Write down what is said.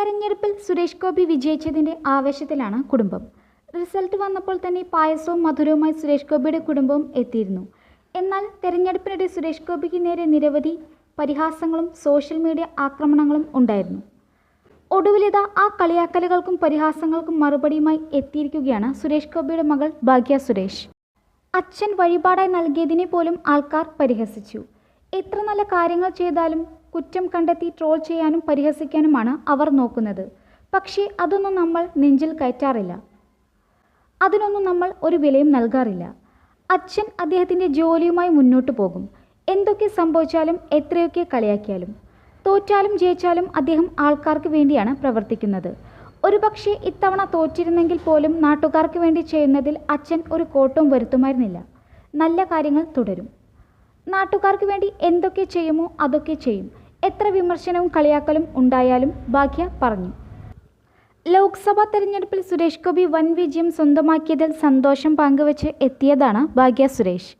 തെരഞ്ഞെടുപ്പിൽ സുരേഷ് ഗോപി വിജയിച്ചതിന്റെ ആവേശത്തിലാണ് കുടുംബം. റിസൾട്ട് വന്നപ്പോൾ തന്നെ പായസവും മധുരവുമായി സുരേഷ് ഗോപിയുടെ കുടുംബവും എത്തിയിരുന്നു. എന്നാൽ തെരഞ്ഞെടുപ്പിനിടെ സുരേഷ് ഗോപിക്ക് നേരെ നിരവധി പരിഹാസങ്ങളും സോഷ്യൽ മീഡിയ ആക്രമണങ്ങളും ഉണ്ടായിരുന്നു. ഒടുവിലിത ആ കളിയാക്കലുകൾക്കും പരിഹാസങ്ങൾക്കും മറുപടിയുമായി എത്തിയിരിക്കുകയാണ് സുരേഷ് ഗോപിയുടെ മകൾ ഭാഗ്യ സുരേഷ്. അച്ഛൻ വഴിപാടായി നൽകിയതിനെ പോലും ആൾക്കാർ പരിഹസിച്ചു. എത്ര നല്ല കാര്യങ്ങൾ ചെയ്താലും കുറ്റം കണ്ടെത്തി ട്രോൾ ചെയ്യാനും പരിഹസിക്കാനുമാണ് അവർ നോക്കുന്നത്. പക്ഷേ അതൊന്നും നമ്മൾ നെഞ്ചിൽ കയറ്റാറില്ല. അതിനൊന്നും നമ്മൾ ഒരു വിലയും നൽകാറില്ല. അച്ഛൻ അദ്ദേഹത്തിന്റെ ജോലിയുമായി മുന്നോട്ട് പോകും. എന്തൊക്കെ സംഭവിച്ചാലും എത്രയൊക്കെ കളിയാക്കിയാലും തോറ്റാലും ജയിച്ചാലും അദ്ദേഹം ആൾക്കാർക്ക് വേണ്ടിയാണ് പ്രവർത്തിക്കുന്നത്. ഒരുപക്ഷെ ഇത്തവണ തോറ്റിരുന്നെങ്കിൽ പോലും നാട്ടുകാർക്ക് വേണ്ടി ചെയ്യുന്നതിൽ അച്ഛൻ ഒരു കോട്ടവും വരുത്തുമായിരുന്നില്ല. നല്ല കാര്യങ്ങൾ തുടരും. നാട്ടുകാർക്ക് വേണ്ടി എന്തൊക്കെ ചെയ്യുമോ അതൊക്കെ ചെയ്യും. എത്ര വിമർശനവും കളിയാക്കലും ഉണ്ടായാലും ഭാഗ്യ പറഞ്ഞു. ലോക്സഭാ തെരഞ്ഞെടുപ്പിൽ സുരേഷ് ഗോപി വൻ വിജയം സ്വന്തമാക്കിയതിൽ സന്തോഷം പങ്കുവച്ച് എത്തിയതാണ് ഭാഗ്യ സുരേഷ്.